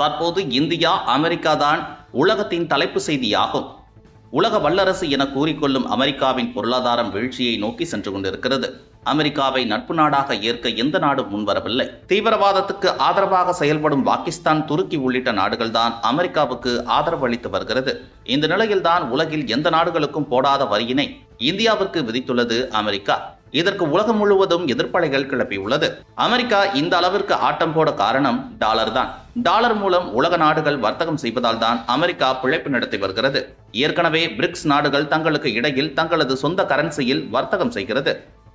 தற்போது India America தான் உலகத்தின் தலைப்பு செய்தியாகும். உலக வல்லரசு என கூறிக்கொள்ளும் அமெரிக்காவின் பொருளாதாரம் வீழ்ச்சியை நோக்கி சென்று கொண்டிருக்கிறது. அமெரிக்காவை நட்பு நாடாக ஏற்க எந்த நாடும் முன்வரவில்லை. தீவிரவாதத்துக்கு ஆதரவாக செயல்படும் பாகிஸ்தான் துருக்கி உள்ளிட்ட நாடுகள்தான் அமெரிக்காவுக்கு ஆதரவு அளித்து வருகிறது. இந்த நிலையில்தான் உலகில் எந்த நாடுகளுக்கும் போடாத வரியினை இந்தியாவிற்கு விதித்துள்ளது அமெரிக்கா. இதற்கு உலகம் முழுவதும் எதிர்ப்பலைகள் கிளப்பியுள்ளது. அமெரிக்கா இந்த அளவிற்கு ஆட்டம் போட காரணம் டாலர் தான். டாலர் மூலம் உலக நாடுகள் வர்த்தகம் செய்வதால் தான் அமெரிக்கா பிழைப்பு நடத்தி வருகிறது. ஏற்கனவே பிரிக்ஸ் நாடுகள் தங்களுக்கு இடையில் தங்களது சொந்த கரன்சியில் வர்த்தகம் செய்கிறது.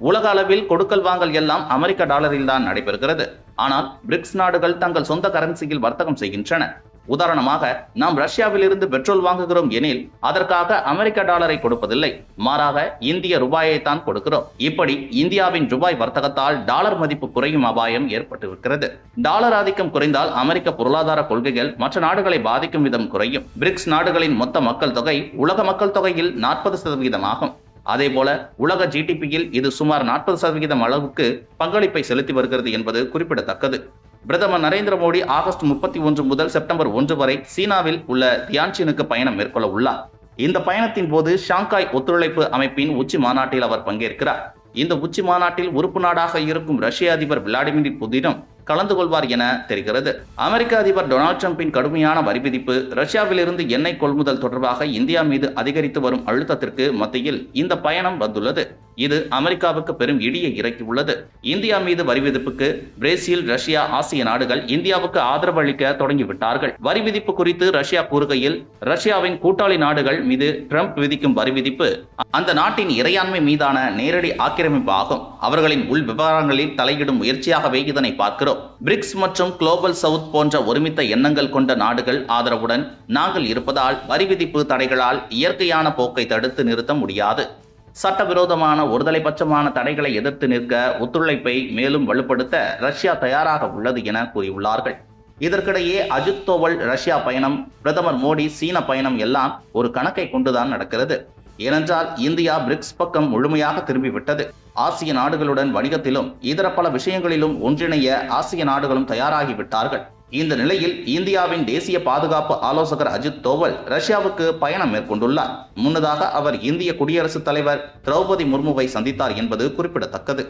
உலக அளவில் கொடுக்கல் வாங்கல் எல்லாம் அமெரிக்க டாலரில் தான் நடைபெறுகிறது. ஆனால் பிரிக்ஸ் நாடுகள் தங்கள் சொந்த கரன்சியில் வர்த்தகம் செய்கின்றன. உதாரணமாக நாம் ரஷ்யாவிலிருந்து பெட்ரோல் வாங்குகிறோம் எனில் அதற்காக அமெரிக்க டாலரை கொடுப்பதில்லை. மாறாக இந்திய ரூபாயை தான் கொடுக்கிறோம். இப்படி இந்தியாவின் ரூபாய் வர்த்தகத்தால் டாலர் மதிப்பு குறையும் அபாயம் ஏற்பட்டிருக்கிறது. டாலர் ஆதிக்கம் குறைந்தால் அமெரிக்க பொருளாதார கொள்கைகள் மற்ற நாடுகளை பாதிக்கும் விதம் குறையும். பிரிக்ஸ் நாடுகளின் மொத்த மக்கள் தொகை உலக மக்கள் தொகையில் நாற்பது சதவீதம் ஆகும். அதேபோல உலக ஜிடிபியில் இது சுமார் நாற்பது சதவிகிதம் அளவுக்கு பங்களிப்பை செலுத்தி வருகிறது என்பது குறிப்பிடத்தக்கது. பிரதமர் நரேந்திர மோடி ஆகஸ்ட் முப்பத்தி ஒன்று முதல் செப்டம்பர் ஒன்று வரை சீனாவில் உள்ள தியான்சினுக்கு பயணம் மேற்கொள்ள உள்ளார். இந்த பயணத்தின் போது ஷாங்காய் ஒத்துழைப்பு அமைப்பின் உச்சி மாநாட்டில் அவர் பங்கேற்கிறார். இந்த உச்சி மாநாட்டில் உறுப்பு நாடாக இருக்கும் ரஷ்ய அதிபர் விளாடிமிர் புதினும் கலந்து கொள்வார் என தெரிகிறது. அமெரிக்க அதிபர் டொனால்ட் டிரம்பின் கடுமையான வரி விதிப்பு ரஷ்யாவிலிருந்து எண்ணெய் கொள்முதல் தொடர்பாக இந்தியா மீது அதிகரித்து வரும் அழுத்தத்திற்கு மத்தியில் இந்த பயணம் வந்துள்ளது. இது அமெரிக்காவுக்கு பெரும் இடியை இறக்கியுள்ளது. இந்தியா மீது வரி விதிப்புக்கு பிரேசில் ரஷ்யா ஆசிய நாடுகள் இந்தியாவுக்கு ஆதரவு அளிக்க தொடங்கிவிட்டார்கள். வரி விதிப்பு குறித்து ரஷ்யா கூறுகையில் ரஷ்யாவின் கூட்டாளி நாடுகள் மீது ட்ரம்ப் விதிக்கும் வரி விதிப்பு அந்த நாட்டின் இறையாண்மை மீதான நேரடி ஆக்கிரமிப்பு ஆகும் அவர்களின் உள் விவகாரங்களில் தலையிடும் முயற்சியாகவே இதனை பார்க்கிறோம். பிரிக்ஸ் மற்றும் குளோபல் சவுத் போன்ற ஒருமித்த எண்ணங்கள் கொண்ட நாடுகள் ஆதரவுடன் நாங்கள் இருப்பதால் வரிவிதிப்பு தடைகளால் இயற்கையான போக்கை தடுத்து நிறுத்த முடியாது. சட்டவிரோதமான ஒருதலைபட்சமான தடைகளை எதிர்த்து நிற்க ஒத்துழைப்பை மேலும் வலுப்படுத்த ரஷ்யா தயாராக உள்ளது என கூறியுள்ளார்கள். இதற்கிடையே அஜித் தோவல் ரஷ்யா பயணம் பிரதமர் மோடி சீன பயணம் எல்லாம் ஒரு கணக்கை கொண்டுதான் நடக்கிறது. ஏனென்றால் இந்தியா பிரிக்ஸ் பக்கம் முழுமையாக திரும்பிவிட்டது. ஆசிய நாடுகளுடன் வணிகத்திலும் இதர பல விஷயங்களிலும் ஒன்றிணைய ஆசிய நாடுகளும் தயாராகிவிட்டார்கள். இந்த நிலையில் இந்தியாவின் தேசிய பாதுகாப்பு ஆலோசகர் அஜித் தோவல் ரஷ்யாவுக்கு பயணம் மேற்கொண்டுள்ளார். முன்னதாக அவர் இந்திய குடியரசுத் தலைவர் திரௌபதி முர்முவை சந்தித்தார் என்பது குறிப்பிடத்தக்கது.